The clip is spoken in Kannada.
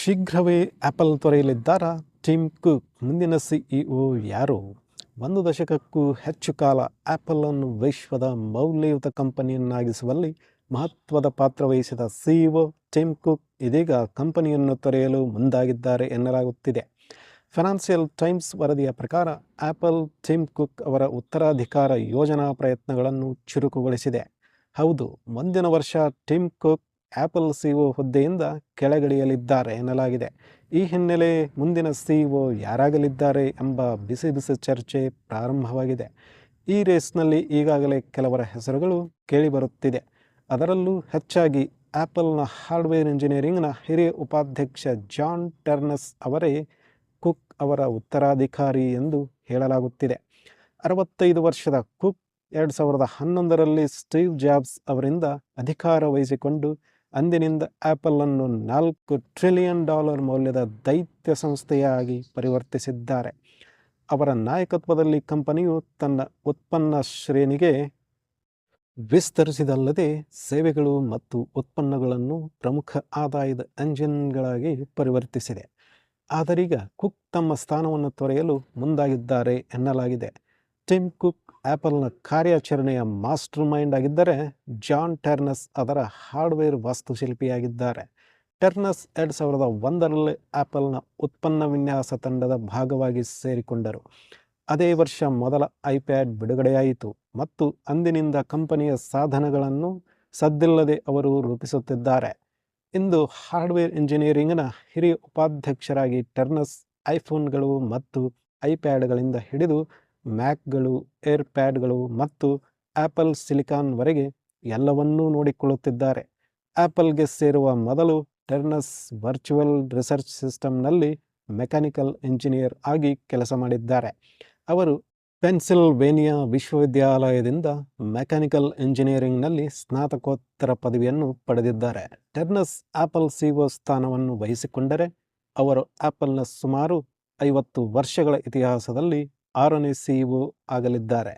ಶೀಘ್ರವೇ ಆ್ಯಪಲ್ ತೊರೆಯಲಿದ್ದಾರಾ? ಟಿಮ್ ಕುಕ್, ಮುಂದಿನ ಸಿಇಒ ಯಾರು? ಒಂದು ದಶಕಕ್ಕೂ ಹೆಚ್ಚು ಕಾಲ ಆ್ಯಪಲನ್ನು ವಿಶ್ವದ ಮೌಲ್ಯಯುತ ಕಂಪನಿಯನ್ನಾಗಿಸುವಲ್ಲಿ ಮಹತ್ವದ ಪಾತ್ರ ವಹಿಸಿದ ಸಿಇಒ ಟಿಮ್ ಕುಕ್ ಇದೀಗ ಕಂಪನಿಯನ್ನು ತೊರೆಯಲು ಮುಂದಾಗಿದ್ದಾರೆ ಎನ್ನಲಾಗುತ್ತಿದೆ. ಫೈನಾನ್ಷಿಯಲ್ ಟೈಮ್ಸ್ ವರದಿಯ ಪ್ರಕಾರ ಆ್ಯಪಲ್ ಟಿಮ್ ಕುಕ್ ಅವರ ಉತ್ತರಾಧಿಕಾರ ಯೋಜನಾ ಪ್ರಯತ್ನಗಳನ್ನು ಚುರುಕುಗೊಳಿಸಿದೆ. ಹೌದು, ಮುಂದಿನ ವರ್ಷ ಟಿಮ್ ಕುಕ್ ಆ್ಯಪಲ್ ಸಿಇಒ ಹುದ್ದೆಯಿಂದ ಕೆಳಗಿಳಿಯಲಿದ್ದಾರೆ ಎನ್ನಲಾಗಿದೆ. ಈ ಹಿನ್ನೆಲೆ ಮುಂದಿನ ಸಿಇಒ ಯಾರಾಗಲಿದ್ದಾರೆ ಎಂಬ ಬಿಸಿ ಬಿಸಿ ಚರ್ಚೆ ಪ್ರಾರಂಭವಾಗಿದೆ. ಈ ರೇಸ್ನಲ್ಲಿ ಈಗಾಗಲೇ ಕೆಲವರ ಹೆಸರುಗಳು ಕೇಳಿಬರುತ್ತಿದೆ. ಅದರಲ್ಲೂ ಹೆಚ್ಚಾಗಿ ಆ್ಯಪಲ್ನ ಹಾರ್ಡ್ವೇರ್ ಇಂಜಿನಿಯರಿಂಗ್ನ ಹಿರಿಯ ಉಪಾಧ್ಯಕ್ಷ ಜಾನ್ ಟರ್ನಸ್ ಅವರೇ ಕುಕ್ ಅವರ ಉತ್ತರಾಧಿಕಾರಿ ಎಂದು ಹೇಳಲಾಗುತ್ತಿದೆ. ಅರವತ್ತೈದು ವರ್ಷದ ಕುಕ್, ಎರಡು ಸಾವಿರದ ಹನ್ನೊಂದರಲ್ಲಿ ಸ್ಟೀವ್ ಜಾಬ್ಸ್ ಅವರಿಂದ ಅಧಿಕಾರ ವಹಿಸಿಕೊಂಡು ಅಂದಿನಿಂದ ಆ್ಯಪಲನ್ನು ನಾಲ್ಕು ಟ್ರಿಲಿಯನ್ ಡಾಲರ್ ಮೌಲ್ಯದ ದೈತ್ಯ ಸಂಸ್ಥೆಯಾಗಿ ಪರಿವರ್ತಿಸಿದ್ದಾರೆ. ಅವರ ನಾಯಕತ್ವದಲ್ಲಿ ಕಂಪನಿಯು ತನ್ನ ಉತ್ಪನ್ನ ಶ್ರೇಣಿಗೆ ವಿಸ್ತರಿಸಿದಲ್ಲದೆ ಸೇವೆಗಳು ಮತ್ತು ಉತ್ಪನ್ನಗಳನ್ನು ಪ್ರಮುಖ ಆದಾಯದ ಎಂಜಿನ್ಗಳಾಗಿ ಪರಿವರ್ತಿಸಿದೆ. ಆದರೀಗ ಕುಕ್ ತಮ್ಮ ಸ್ಥಾನವನ್ನು ತೊರೆಯಲು ಮುಂದಾಗಿದ್ದಾರೆ ಎನ್ನಲಾಗಿದೆ. ಟಿಮ್ ಕುಕ್ ಆ್ಯಪಲ್ನ ಕಾರ್ಯಾಚರಣೆಯ ಮಾಸ್ಟರ್ ಮೈಂಡ್ ಆಗಿದ್ದರೆ ಜಾನ್ ಟೆರ್ನಸ್ ಅದರ ಹಾರ್ಡ್ವೇರ್ ವಾಸ್ತುಶಿಲ್ಪಿಯಾಗಿದ್ದಾರೆ. ಟೆರ್ನಸ್ ಎರಡು ಸಾವಿರದ ಒಂದರಲ್ಲಿ ಆ್ಯಪಲ್ನ ಉತ್ಪನ್ನ ವಿನ್ಯಾಸ ತಂಡದ ಭಾಗವಾಗಿ ಸೇರಿಕೊಂಡರು. ಅದೇ ವರ್ಷ ಮೊದಲ ಐಪ್ಯಾಡ್ ಬಿಡುಗಡೆಯಾಯಿತು ಮತ್ತು ಅಂದಿನಿಂದ ಕಂಪನಿಯ ಸಾಧನಗಳನ್ನು ಸದ್ದಿಲ್ಲದೆ ಅವರು ರೂಪಿಸುತ್ತಿದ್ದಾರೆ. ಇಂದು ಹಾರ್ಡ್ವೇರ್ ಇಂಜಿನಿಯರಿಂಗ್ನ ಹಿರಿಯ ಉಪಾಧ್ಯಕ್ಷರಾಗಿ ಟೆರ್ನಸ್ ಐಫೋನ್ಗಳು ಮತ್ತು ಐಪ್ಯಾಡ್ಗಳಿಂದ ಹಿಡಿದು ಮ್ಯಾಕ್ಗಳು, ಏರ್ಪ್ಯಾಡ್ಗಳು ಮತ್ತು ಆ್ಯಪಲ್ ಸಿಲಿಕಾನ್ವರೆಗೆ ಎಲ್ಲವನ್ನೂ ನೋಡಿಕೊಳ್ಳುತ್ತಿದ್ದಾರೆ. ಆ್ಯಪಲ್ಗೆ ಸೇರುವ ಮೊದಲು ಟೆರ್ನಸ್ ವರ್ಚುವಲ್ ರಿಸರ್ಚ್ ಸಿಸ್ಟಮ್ನಲ್ಲಿ ಮೆಕ್ಯಾನಿಕಲ್ ಇಂಜಿನಿಯರ್ ಆಗಿ ಕೆಲಸ ಮಾಡಿದ್ದಾರೆ. ಅವರು ಪೆನ್ಸಿಲ್ವೇನಿಯಾ ವಿಶ್ವವಿದ್ಯಾಲಯದಿಂದ ಮೆಕ್ಯಾನಿಕಲ್ ಇಂಜಿನಿಯರಿಂಗ್ನಲ್ಲಿ ಸ್ನಾತಕೋತ್ತರ ಪದವಿಯನ್ನು ಪಡೆದಿದ್ದಾರೆ. ಟೆರ್ನಸ್ ಆಪಲ್ ಸಿಒ ಸ್ಥಾನವನ್ನು ವಹಿಸಿಕೊಂಡರೆ ಅವರು ಆಪಲ್ನ ಸುಮಾರು ಐವತ್ತು ವರ್ಷಗಳ ಇತಿಹಾಸದಲ್ಲಿ ಆರನೇ ಸಿಇಒ ಆಗಲಿದ್ದಾರೆ.